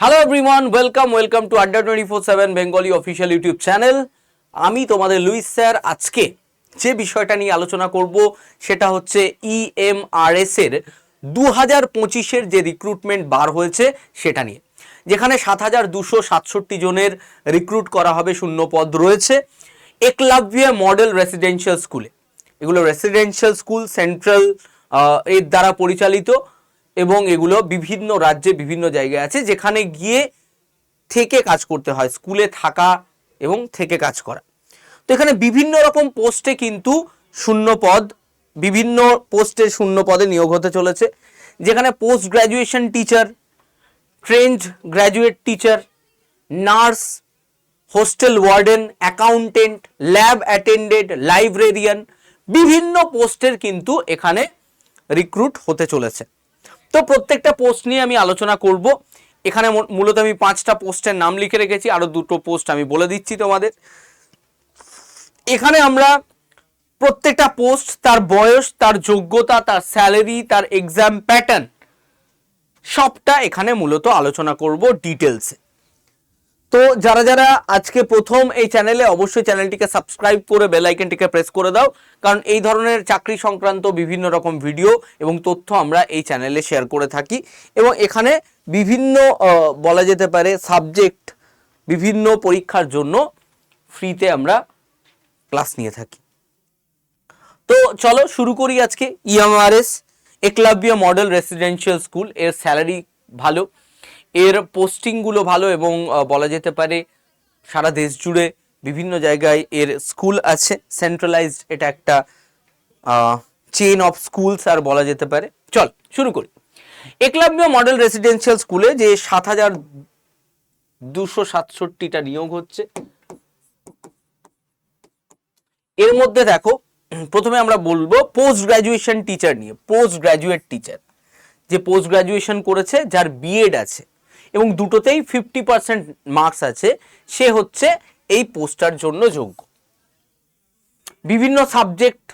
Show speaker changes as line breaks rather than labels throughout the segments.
Hello everyone welcome welcome to Adda twenty four seven Bengali official YouTube channel আমি তোমাদের Luis sir, আজকে যে বিষয়টা নিয়ে আলোচনা করব সেটা হচ্ছে E ইএমআরএস এর দু হাজার পঁচিশের যে রিক্রুটমেন্ট বার হয়েছে সেটা নিয়ে। যেখানে সাত হাজার দুশো সাতষট্টি জনের রিক্রুট করা হবে শূন্য পদ রয়েছে একলাভ্য মডেল রেসিডেন্সিয়াল স্কুলে এগুলো রেসিডেন্সিয়াল স্কুল সেন্ট্রাল এর দ্বারা পরিচালিত। এবং এগুলো বিভিন্ন রাজ্যে বিভিন্ন জায়গায় আছে, যেখানে গিয়ে থেকে কাজ করতে হয়, স্কুলে থাকা এবং থেকে কাজ করা। তো এখানে বিভিন্ন রকম পোস্টে কিন্তু শূন্য পদ বিভিন্ন পোস্টে শূন্য পদে নিয়োগ হতে চলেছে, যেখানে post graduation teacher, trained graduate teacher, nurse, hostel warden, accountant, lab attendant, librarian, বিভিন্ন পোস্টের কিন্তু এখানে রিক্রুট হতে চলেছে। তো প্রত্যেকটা পোস্ট নিয়ে আমি আলোচনা করব। এখানে মূলত আমি পাঁচটা পোস্টের নাম লিখে রেখেছি, আরও দুটো পোস্ট আমি বলে দিচ্ছি তোমাদের। এখানে আমরা প্রত্যেকটা পোস্ট তার বয়স, তার যোগ্যতা, তার স্যালারি তার এক্সাম প্যাটার্ন সবটা এখানে মূলত আলোচনা করব ডিটেলসে তো যারা যারা আজকে প্রথম এই চ্যানেলে অবশ্যই চ্যানেলটিকে সাবস্ক্রাইব করে বেল আইকনটিকে প্রেস করে দাও, কারণ এই ধরনের চাকরি সংক্রান্ত বিভিন্ন রকম ভিডিও এবং তথ্য আমরা এই চ্যানেলে শেয়ার করে থাকি এবং এখানে বিভিন্ন বলা যেতে পারে সাবজেক্ট বিভিন্ন পরীক্ষার জন্য ফ্রিতে আমরা ক্লাস নিয়ে থাকি। তো চলো শুরু করি আজকে। E EMRS Eklavya model residential school, এর স্যালারি ভালো। এর পোস্টিংগুলো ভালো এবং বলা যেতে পারে সারা দেশ জুড়ে বিভিন্ন জায়গায় এর স্কুল আছে। সেন্ট্রালাইজড এটা একটা চেন অফ স্কুলস আর বলা যেতে পারে। চল, শুরু করি। একলাব্য মডেল রেসিডেন্সিয়াল স্কুলে যে সাত হাজার দুশো সাতষট্টিটা নিয়োগ হচ্ছে, এর মধ্যে দেখো, প্রথমে আমরা বলব পোস্ট গ্রাজুয়েশন টিচার নিয়ে পোস্ট গ্রাজুয়েট টিচার যে পোস্ট গ্রাজুয়েশন করেছে, যার বিএড আছে এবং দুটোতেই ফিফটি পার্সেন্ট মার্কস আছে। সে হচ্ছে এই পোস্টার জন্য যোগ্য। বিভিন্ন সাবজেক্ট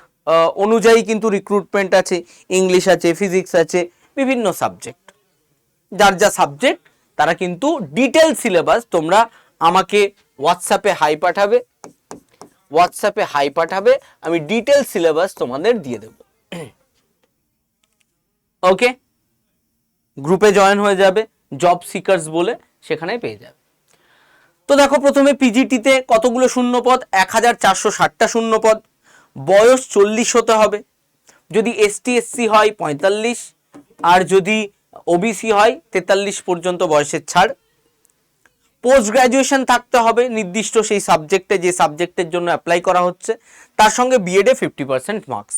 অনুযায়ী কিন্তু রিক্রুটমেন্ট আছে ইংলিশ আছে ফিজিক্স আছে, বিভিন্ন সাবজেক্ট যার যা সাবজেক্ট তারা কিন্তু ডিটেল সিলেবাস তোমরা আমাকে হোয়াটসঅ্যাপে হাই পাঠাবে। হোয়াটসঅ্যাপে হাই পাঠাবে, আমি ডিটেল সিলেবাস তোমাদের দিয়ে দেব। ওকে গ্রুপে জয়েন হয়ে যাবে। জব সিকার্স বলে সেখানে পেয়ে যাবে। তো দেখো প্রথমে পিজিটিতে কতগুলো শূন্য পদ এক হাজার চারশো ষাটটা শূন্য পদ বয়স চল্লিশ হতে হবে। যদি এসটি এসসি হয়, পঁয়তাল্লিশ। আর যদি ওবিসি হয়, তেতাল্লিশ পর্যন্ত বয়সের ছাড়। পোস্ট গ্র্যাজুয়েশন থাকতে হবে। নির্দিষ্ট সেই সাবজেক্টে যে সাবজেক্টের জন্য অ্যাপ্লাই করা হচ্ছে, তার সঙ্গে বিএডে ফিফটি পার্সেন্ট মার্কস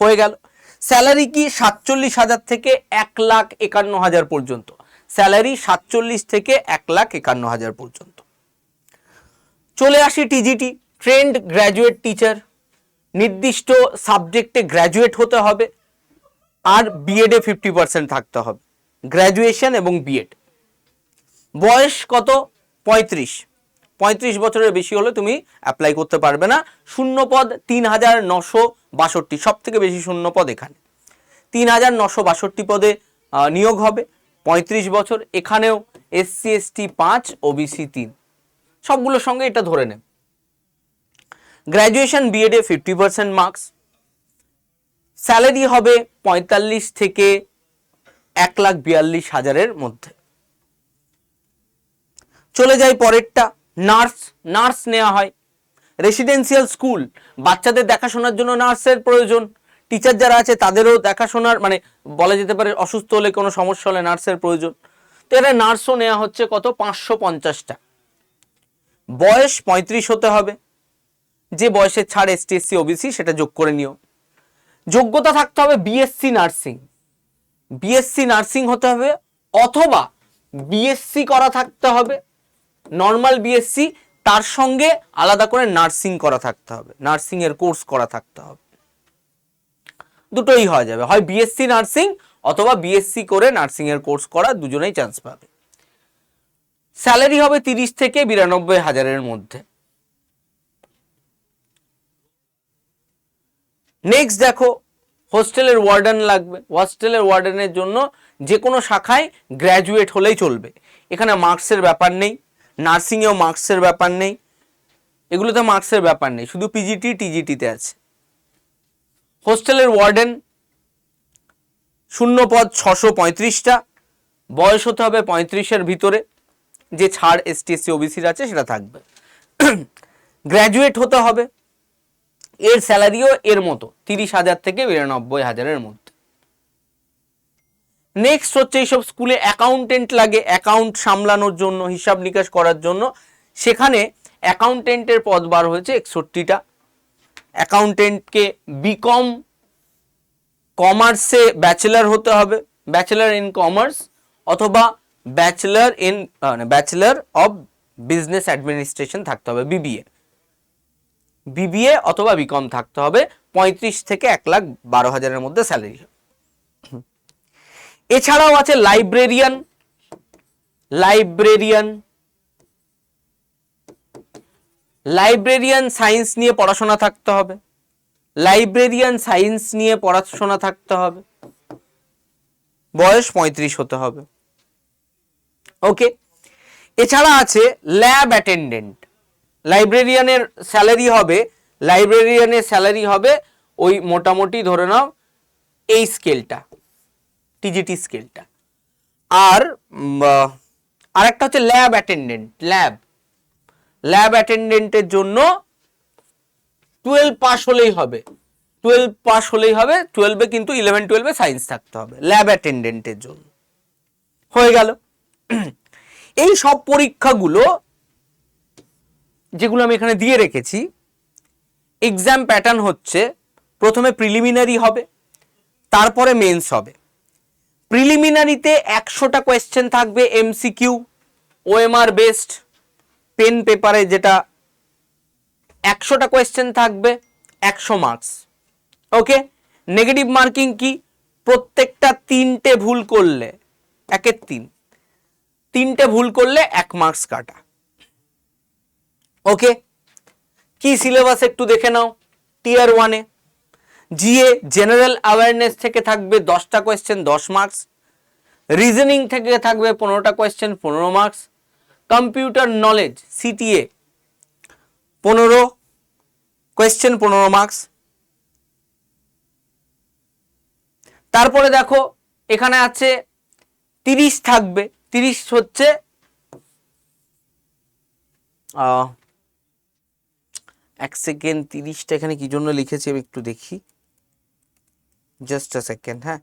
হয়ে গেল। স্যালারি কি সাতচল্লিশ হাজার থেকে এক লাখ একান্ন হাজার পর্যন্ত। স্যালারি সাতচল্লিশ থেকে এক লাখ একান্ন হাজার পর্যন্ত। চলে আসি টিজিটি, ট্রেন্ড গ্র্যাজুয়েট টিচার। নির্দিষ্ট সাবজেক্টে গ্র্যাজুয়েট হতে হবে, আর বিএডে ফিফটি পার্সেন্ট থাকতে হবে, গ্র্যাজুয়েশন এবং বিএড বয়স কত? পঁয়ত্রিশ। পঁয়ত্রিশ বছরের বেশি হলে তুমি অ্যাপ্লাই করতে পারবে না। শূন্য পদ তিন হাজার নশো বাষট্টি সব থেকে বেশি শূন্য পদ এখানে। তিন হাজার নশো বাষট্টি পদে নিয়োগ হবে। পঁয়ত্রিশ বছর, এখানেও এসসি এসটি পাঁচ ও ওবিসি তিন। সবগুলোর সঙ্গে এটা ধরে নেব গ্র্যাজুয়েশন বিএডে ফিফটি পার্সেন্ট মার্কস স্যালারি হবে পঁয়তাল্লিশ থেকে এক লাখ বিয়াল্লিশ হাজারের মধ্যে। চলে যাই পরেরটা, নার্স। নার্স নেওয়া হয়। রেসিডেন্সিয়াল স্কুল বাচ্চাদের দেখাশোনার জন্য নার্সের প্রয়োজন। টিচার যারা আছে, তাদেরও দেখাশোনার মানে বলা যেতে পারে অসুস্থ হলে কোনো সমস্যা হলে নার্সের প্রয়োজন। তো এটা নার্সও নেওয়া হচ্ছে কত? পাঁচশো পঞ্চাশটা। বয়স পঁয়ত্রিশ হতে হবে। যে বয়সের ছাড় এসটি এসসি ওবিসি সেটা যোগ করে নিও। যোগ্যতা থাকতে হবে বিএসসি নার্সিং। বিএসসি নার্সিং হতে হবে, অথবা বিএসসি করা থাকতে হবে। নর্মাল বিএসসি তার সঙ্গে আলাদা করে নার্সিং করা থাকতে হবে। নার্সিং এর কোর্স করা থাকতে হবে। দুটোই হয়ে যাবে। হয় বিএসসি নার্সিং অথবা বিএসসি করে নার্সিং এর কোর্স করা দুজনেই চান্স পাবে। স্যালারি হবে তিরিশ থেকে বিরানব্বই হাজারের মধ্যে। নেক্সট দেখো হোস্টেলের ওয়ার্ডেন লাগবে। হোস্টেলের ওয়ার্ডেনের জন্য যে কোনো শাখায় গ্র্যাজুয়েট হলেই চলবে। এখানে মার্কসের ব্যাপার নেই নার্সিংয়েও মার্কসের ব্যাপার নেই। এগুলোতে মার্কসের ব্যাপার নেই, শুধু পিজিটি টিজিটিতে আছে। হোস্টেলের ওয়ার্ডেন, শূন্য পদ ছশো পঁয়ত্রিশটা, বয়স হতে হবে পঁয়ত্রিশের ভিতরে, যে ছাড় এস টি এসসি ওবিসির আছে সেটা থাকবে। গ্র্যাজুয়েট হতে হবে, এর স্যালারিও এর মতো, তিরিশ হাজার থেকে বিরানব্বই হাজারের মধ্যে। নেক্সট হচ্ছে এইসব স্কুলে অ্যাকাউন্টেন্ট লাগে অ্যাকাউন্ট সামলানোর জন্য, হিসাব নিকাশ করার জন্য। সেখানে অ্যাকাউন্টেন্টের পদ বার হয়েছে একষট্টিটা। অ্যাকাউন্টেন্টকে বিকম কমার্সে ব্যাচেলার হতে হবে, ব্যাচেলার ইন কমার্স অথবা ব্যাচেলার ইন মানে ব্যাচেলার অফ বিজনেস অ্যাডমিনিস্ট্রেশন থাকতে হবে, বিবিএ। বিবিএ অথবা বিকম থাকতে হবে, পঁয়ত্রিশ থেকে এক লাখ বারো হাজারের মধ্যে স্যালারি। এছাড়াও আছে লাইব্রেরিয়ান লাইব্রেরিয়ান লাইব্রেরিয়ান সায়েন্স নিয়ে পড়াশোনা থাকতে হবে। লাইব্রেরিয়ান সায়েন্স নিয়ে পড়াশোনা থাকতে হবে। বয়স পঁয়ত্রিশ হতে হবে। ওকে এছাড়া আছে ল্যাব অ্যাটেন্ডেন্ট লাইব্রেরিয়ানের স্যালারি হবে লাইব্রেরিয়ানের স্যালারি হবে ওই মোটামুটি ধরে নাও এই স্কেলটা টিজিটি স্কেলটা আর আরেকটা হচ্ছে ল্যাব অ্যাটেন্ডেন্ট ল্যাব ল্যাব অ্যাটেন্ডেন্টের জন্য টুয়েলভ পাস হলেই হবে। টুয়েলভ পাস হলেই হবে, টুয়েলভে কিন্তু ইলেভেন, টুয়েলভে সায়েন্স থাকতে হবে, ল্যাব অ্যাটেন্ডেন্টের জন্য। হয়ে গেল। এই সব পরীক্ষাগুলো যেগুলো আমি এখানে দিয়ে রেখেছি এক্সাম প্যাটার্ন হচ্ছে প্রথমে প্রিলিমিনারি হবে, তারপরে মেন্স হবে। প্রিলিমিনারিতে একশোটা কোয়েশ্চেন থাকবে এমসিকিউ ওএমআর বেসড পেন পেপারে যেটা একশোটা কোয়েশ্চেন থাকবে, একশো মার্কস ওকে নেগেটিভ মার্কিং কি? প্রত্যেকটা তিনটে ভুল করলে, একের তিন, তিনটে ভুল করলে এক মার্কস কাটা। ওকে কি সিলেবাস একটু দেখে নাও টিয়ার ওয়ানে জিএ জেনারেল অ্যাওয়ারনেস থেকে থাকবে দশটা কোয়েশ্চেন দশ মার্কস রিজনিং থেকে থাকবে পনেরোটা কোয়েশ্চেন পনেরো মার্কস কম্পিউটার নলেজ সিটিএ পনেরো কোয়েশ্চেন পনেরো মার্কস তারপরে দেখো, এখানে আছে তিরিশ থাকবে, তিরিশ হচ্ছে এক সেকেন্ড তিরিশটা এখানে কি জন্য লিখেছি আমি একটু দেখি। জাস্ট আ সেকেন্ড হ্যাঁ।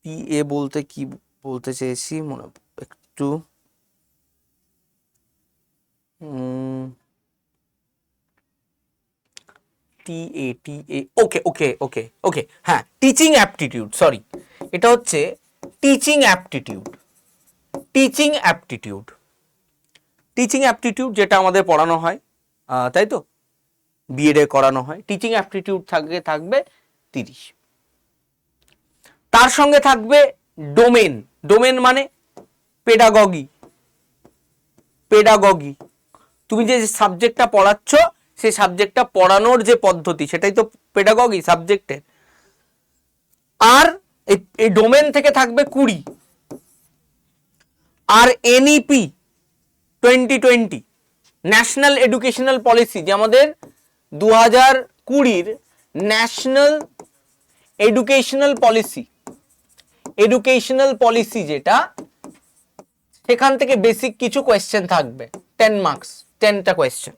পি এ বলতে কি বলতে চেয়েছি? মনে একটু টি এ টি এ ওকে ওকে ওকে ওকে হ্যাঁ টিচিং অ্যাপটিটিউড সরি এটা হচ্ছে teaching aptitude teaching aptitude teaching aptitude যেটা আমাদের পড়ানো হয় তাই তো? বিএডে করানো হয়। টিচিং অ্যাপটিটিউড থাকবে থাকবে তিরিশ। তার সঙ্গে থাকবে ডোমেন ডোমেন মানে পেডাগগি পেডাগগি তুমি যে সাবজেক্টটা পড়াচ্ছ, সেই সাবজেক্টটা পড়ানোর যে পদ্ধতি, সেটাই তো পেডাগগি সাবজেক্টের আর এই- ডোমেন থেকে থাকবে কুড়ি। আর NEP twenty twenty national educational policy যে আমাদের দু হাজার কুড়ির national educational policy educational policy যেটা, সেখান থেকে বেসিক কিছু কোয়েশ্চেন থাকবে টেন মার্কস টেনটা কোয়েশ্চেন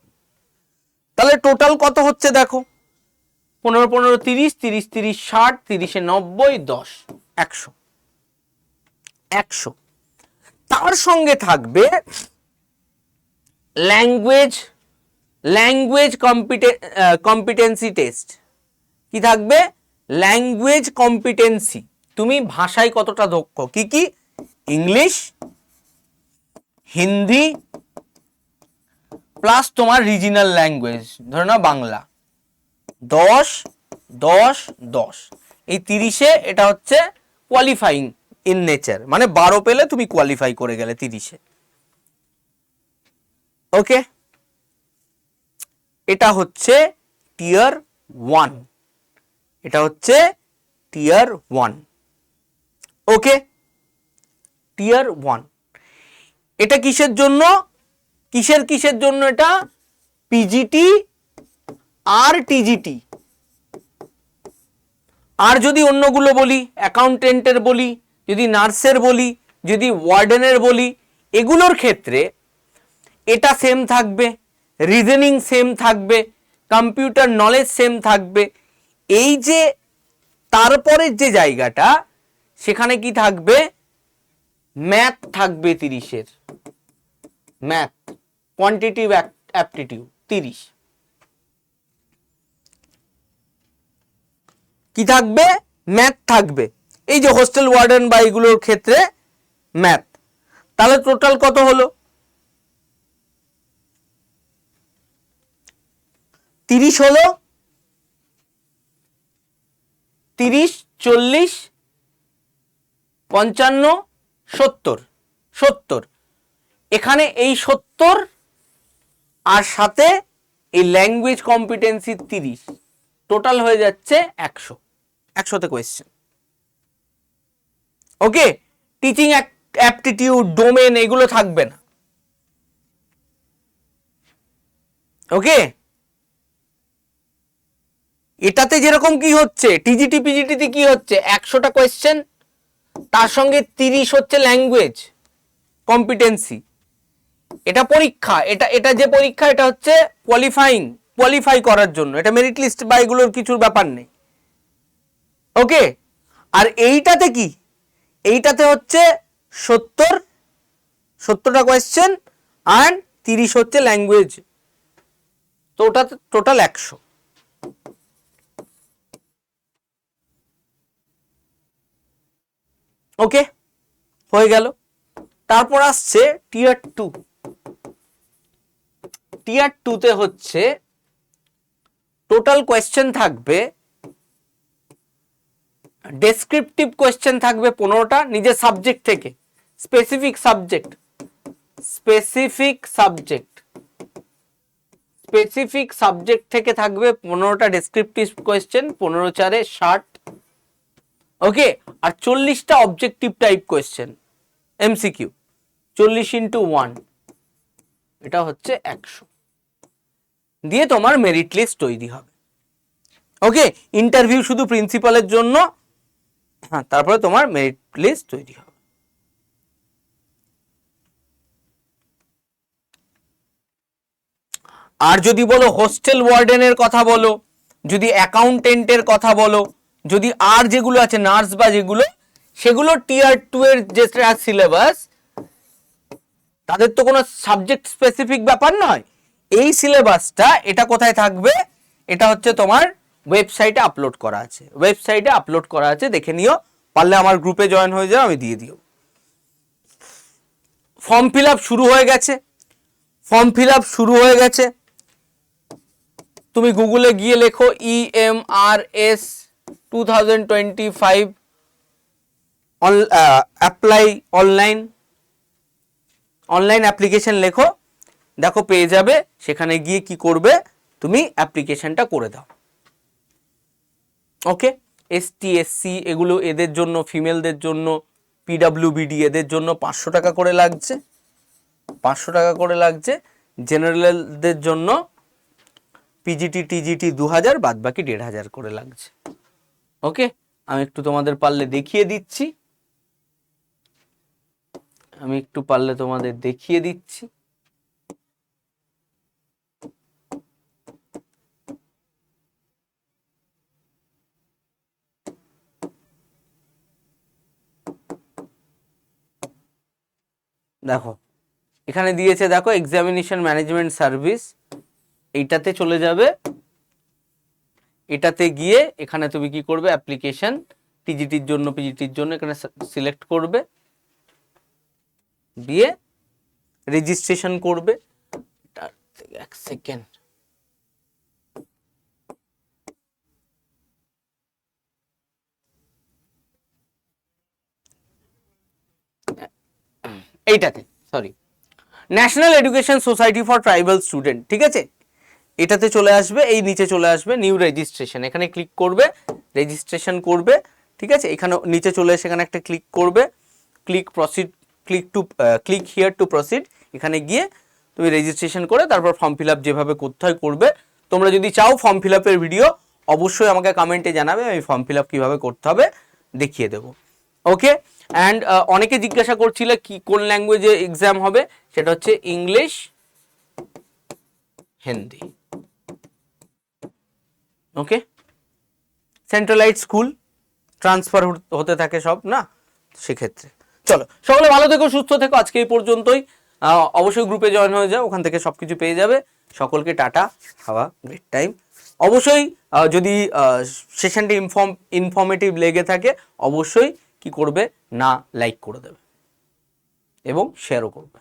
তাহলে টোটাল কত হচ্ছে দেখো? পনেরো পনেরো তিরিশ তিরিশ তিরিশ ষাট তিরিশে নব্বই দশ। একশো। একশো। তার সঙ্গে থাকবে language language compete competency test কি থাকবে? ল্যাঙ্গুয়েজ কম্পিটেন্সি তুমি ভাষায় কতটা দক্ষ? কি কি? ইংলিশ হিন্দি প্লাস তোমার রিজিনাল ল্যাঙ্গুয়েজ ধরে নাও বাংলা। দশ দশ দশ। এই তিরিশে এটা হচ্ছে কোয়ালিফাইং ইন নেচার মানে বারো পেলে তুমি কোয়ালিফাই করে গেলে তিরিশে। ওকে এটা হচ্ছে টিয়ার ওয়ান এটা হচ্ছে tier one okay tier one এটা কিসের জন্য? কিসের কিসের জন্য এটা? পিজিটি আর টিজিটি আর যদি অন্যগুলো বলি অ্যাকাউন্টেন্টের বলি, যদি নার্সের বলি, যদি ওয়ার্ডেনের বলি, এগুলোর ক্ষেত্রে এটা সেম থাকবে রিজনিং সেম থাকবে কম্পিউটার নলেজ সেম থাকবে। এই যে তারপরের যে জায়গাটা, সেখানে কি থাকবে? ম্যাথ থাকবে তিরিশের। ম্যাথ কোয়ান্টিটিভ অ্যাপটিটিউড তিরিশ। কি থাকবে? ম্যাথ থাকবে। এই যে হোস্টেল ওয়ার্ডেন বা এগুলোর ক্ষেত্রে ম্যাথ তাহলে টোটাল কত হলো? তিরিশ হলো? তিরিশ, চল্লিশ, পঞ্চান্ন, সত্তর। সত্তর। এখানে এই সত্তর আর সাথে এই ল্যাঙ্গুয়েজ কম্পিটেন্সি তিরিশ। টোটাল হয়ে যাচ্ছে একশো। একশোতে question okay teaching aptitude domain এগুলো থাকবে না। ওকে এটাতে যেরকম কি হচ্ছে? টিজিটি পিজিটিতে কি হচ্ছে? একশোটা কোয়েশ্চেন তার সঙ্গে তিরিশ হচ্ছে ল্যাঙ্গুয়েজ কম্পিটেন্সি এটা পরীক্ষা, এটা এটা যে পরীক্ষা, এটা হচ্ছে কোয়ালিফাইং কোয়ালিফাই করার জন্য। এটা মেরিট লিস্ট বা এগুলোর কিছুর ব্যাপার নেই। ওকে? আর এইটাতে কি? এইটাতে হচ্ছে সত্তর, সত্তরটা কোয়েশ্চেন আর তিরিশ হচ্ছে ল্যাঙ্গুয়েজ তো ওটাতে টোটাল একশো। ওকে? হয়ে গেল। তারপর আসছে টিয়ার টু টিয়ার টুতে হচ্ছে টোটাল কোয়েশ্চেন থাকবে ডেসক্রিপটিভ কোয়েশ্চেন থাকবে পনেরোটা নিজের সাবজেক্ট থেকে specific subject specific subject specific subject থেকে থাকবে পনেরোটা ডেসক্রিপটিভ কোয়েশ্চেন পনেরো চারে ষাট ওকে আর চল্লিশটা অবজেক্টিভ টাইপ কোয়েশ্চেন এমসিকিউ চল্লিশ ইন্টু ওয়ান এটা হচ্ছে একশো। দিয়ে তোমার মেরিট লিস্ট তৈরি হবে। ওকে ইন্টারভিউ শুধু প্রিন্সিপালের জন্য হ্যাঁ তারপরে তোমার মেরিট লিস্ট তৈরি হবে। আর যদি বলো হোস্টেল ওয়ার্ডেনের কথা বলো, যদি অ্যাকাউন্টেন্টের কথা বলো, যদি আর যেগুলো আছে নার্স বা যেগুলো, সেগুলো টিয়ার টু এর যে সিলেবাস তাদের তো কোনো সাবজেক্ট স্পেসিফিক ব্যাপার নয়। এই সিলেবাসটা এটা কোথায় থাকবে? এটা হচ্ছে তোমার ওয়েবসাইটে আপলোড করা আছে। ওয়েবসাইটে আপলোড করা আছে, দেখে নিও। পারলে আমার গ্রুপে জয়েন হয়ে যাও, আমি দিয়ে দিও। ফর্ম ফিল শুরু হয়ে গেছে। ফর্ম ফিল শুরু হয়ে গেছে। তুমি গুগলে গিয়ে লেখো E M R S two thousand twenty five apply online online application লেখো। দেখো পেয়ে যাবে, সেখানে গিয়ে কি করবে? তুমি অ্যাপ্লিকেশনটা করে দাও। ওকে? এসটি এসসি এগুলো এদের জন্য, ফিমেলদের জন্য পিডাব্লিউবিডি এদের জন্য পাঁচশো টাকা করে লাগছে। পাঁচশো টাকা করে লাগছে। জেনারেলদের জন্য পিজিটি টিজিটি দু হাজার বাদ বাকি দেড় হাজার করে লাগছে। ওকে? আমি একটু তোমাদের পারলে দেখিয়ে দিচ্ছি। আমি একটু পারলে তোমাদের দেখিয়ে দিচ্ছি। দেখো, এখানে দিয়েছে দেখো এক্সামিনেশন ম্যানেজমেন্ট সার্ভিস এইটাতে চলে যাবে। এটাতে গিয়ে এখানে তুমি কি করবে অ্যাপ্লিকেশন টিজিটির জন্য পিজিটির জন্য এখানে সিলেক্ট করবে। দিয়ে রেজিস্ট্রেশন করবে। এক সেকেন্ড এইটাতে sorry national education society for tribal student ঠিক আছে? এটাতে চলে আসবে, এই নিচে চলে আসবে নিউ রেজিস্ট্রেশন এখানে ক্লিক করবে রেজিস্ট্রেশন করবে, ঠিক আছে? এখানে নিচে চলে এসে এখানে একটা ক্লিক করবে click proceed click to click here to proceed এখানে গিয়ে তুমি রেজিস্ট্রেশন করে তারপর ফর্ম ফিল যেভাবে করতে হয় করবে। তোমরা যদি চাও ফর্ম ফিল আপের ভিডিও অবশ্যই আমাকে কমেন্টে জানাবে, আমি ফর্ম ফিল আপ কীভাবে করতে হবে দেখিয়ে দেবো। ওকে অ্যান্ড অনেকে জিজ্ঞাসা করছিলে কি, কোন ল্যাঙ্গুয়েজে এক্সাম হবে? সেটা হচ্ছে English Hindi okay centralised school transfer হতে থাকে সব, না? সেক্ষেত্রে। চলো, সকলে ভালো থেকো, সুস্থ থেকো, আজকে এই পর্যন্তই। অবশ্যই গ্রুপে জয়েন হয়ে যাও, ওখান থেকে সব কিছু পেয়ে যাবে। সকলকে টাটা হাওয়া গ্রেট টাইম অবশ্যই যদি সেশনটি ইনফর্ম ইনফর্মেটিভ লেগে থাকে, অবশ্যই কি করবে? না লাইক করে দেবে এবং শেয়ারও করবে।